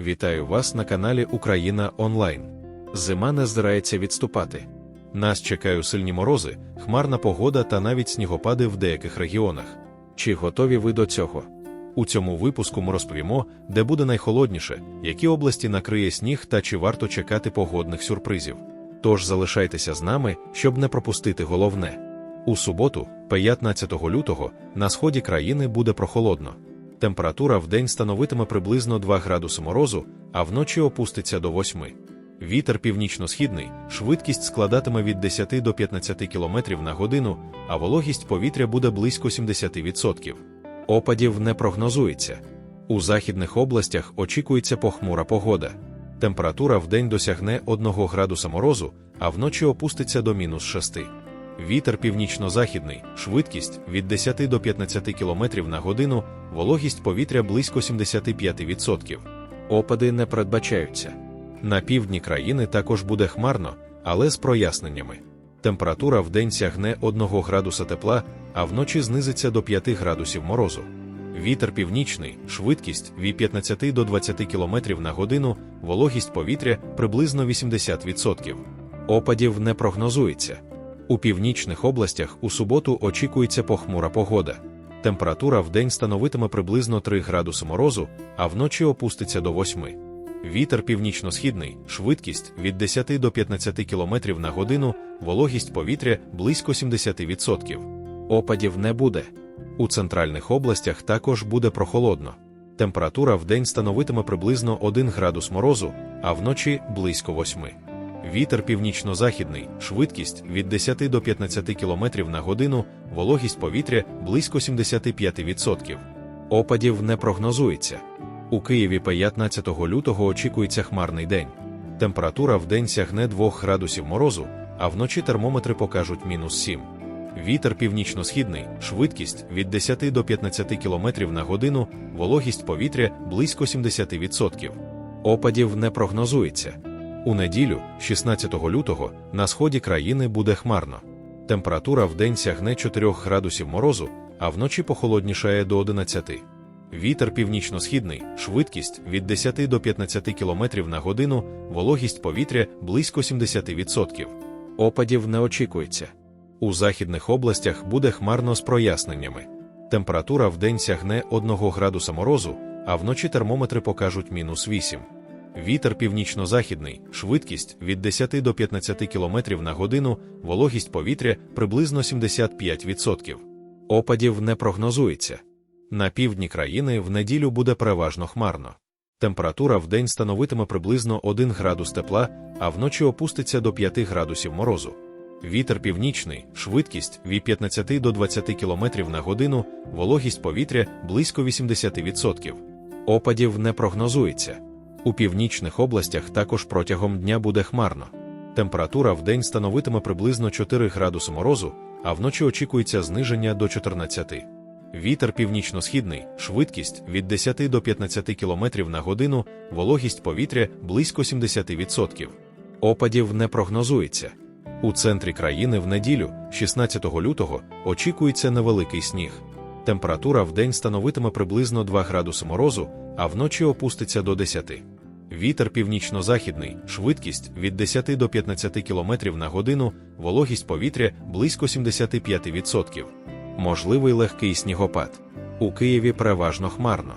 Вітаю вас на каналі Україна Онлайн. Зима не збирається відступати. Нас чекають сильні морози, хмарна погода та навіть снігопади в деяких регіонах. Чи готові ви до цього? У цьому випуску ми розповімо, де буде найхолодніше, які області накриє сніг та чи варто чекати погодних сюрпризів. Тож залишайтеся з нами, щоб не пропустити головне. У суботу, 15 лютого, на сході країни буде прохолодно. Температура в день становитиме приблизно 2 градуси морозу, а вночі опуститься до 8. Вітер північно-східний, швидкість складатиме від 10 до 15 км на годину, а вологість повітря буде близько 70%. Опадів не прогнозується. У західних областях очікується похмура погода. Температура в день досягне 1 градуса морозу, а вночі опуститься до мінус 6. Вітер північно-західний, швидкість від 10 до 15 км на годину, вологість повітря близько 75%. Опади не передбачаються. На півдні країни також буде хмарно, але з проясненнями. Температура в день сягне 1 градуса тепла, а вночі знизиться до 5 градусів морозу. Вітер північний, швидкість від 15 до 20 км на годину, вологість повітря приблизно 80%. Опадів не прогнозується. У північних областях у суботу очікується похмура погода. Температура в день становитиме приблизно 3 градуси морозу, а вночі опуститься до 8. Вітер північно-східний, швидкість від 10 до 15 км на годину, вологість повітря близько 70%. Опадів не буде. У центральних областях також буде прохолодно. Температура в день становитиме приблизно 1 градус морозу, а вночі близько 8. Вітер північно-західний, швидкість від 10 до 15 км на годину, вологість повітря близько 75%. Опадів не прогнозується. У Києві 15 лютого очікується хмарний день. Температура в день сягне 2 градусів морозу, а вночі термометри покажуть мінус 7. Вітер північно-східний, швидкість від 10 до 15 км на годину, вологість повітря близько 70%. Опадів не прогнозується. У неділю, 16 лютого, на сході країни буде хмарно. Температура в день сягне 4 градусів морозу, а вночі похолоднішає до 11. Вітер північно-східний, швидкість від 10 до 15 км на годину, вологість повітря близько 70%. Опадів не очікується. У західних областях буде хмарно з проясненнями. Температура в день сягне 1 градуса морозу, а вночі термометри покажуть мінус 8. Вітер північно-західний, швидкість від 10 до 15 км на годину, вологість повітря приблизно 75%. Опадів не прогнозується. На півдні країни в неділю буде переважно хмарно. Температура в день становитиме приблизно 1 градус тепла, а вночі опуститься до 5 градусів морозу. Вітер північний, швидкість від 15 до 20 км на годину, вологість повітря близько 80%. Опадів не прогнозується. У північних областях також протягом дня буде хмарно. Температура в день становитиме приблизно 4 градуси морозу, а вночі очікується зниження до 14. Вітер північно-східний, швидкість від 10 до 15 км на годину, вологість повітря близько 70%. Опадів не прогнозується. У центрі країни в неділю, 16 лютого, очікується невеликий сніг. Температура в день становитиме приблизно 2 градуси морозу, а вночі опуститься до 10. Вітер північно-західний, швидкість від 10 до 15 км на годину, вологість повітря близько 75%. Можливий легкий снігопад. У Києві переважно хмарно.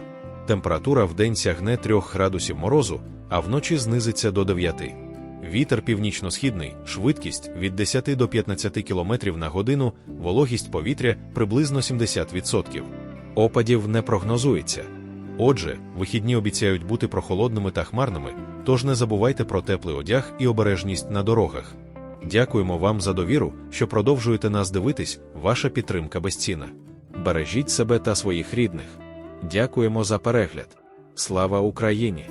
Температура в день сягне 3 градусів морозу, а вночі знизиться до 9. Вітер північно-східний, швидкість від 10 до 15 км на годину, вологість повітря приблизно 70%. Опадів не прогнозується. Отже, вихідні обіцяють бути прохолодними та хмарними, тож не забувайте про теплий одяг і обережність на дорогах. Дякуємо вам за довіру, що продовжуєте нас дивитись, ваша підтримка безцінна. Бережіть себе та своїх рідних. Дякуємо за перегляд. Слава Україні!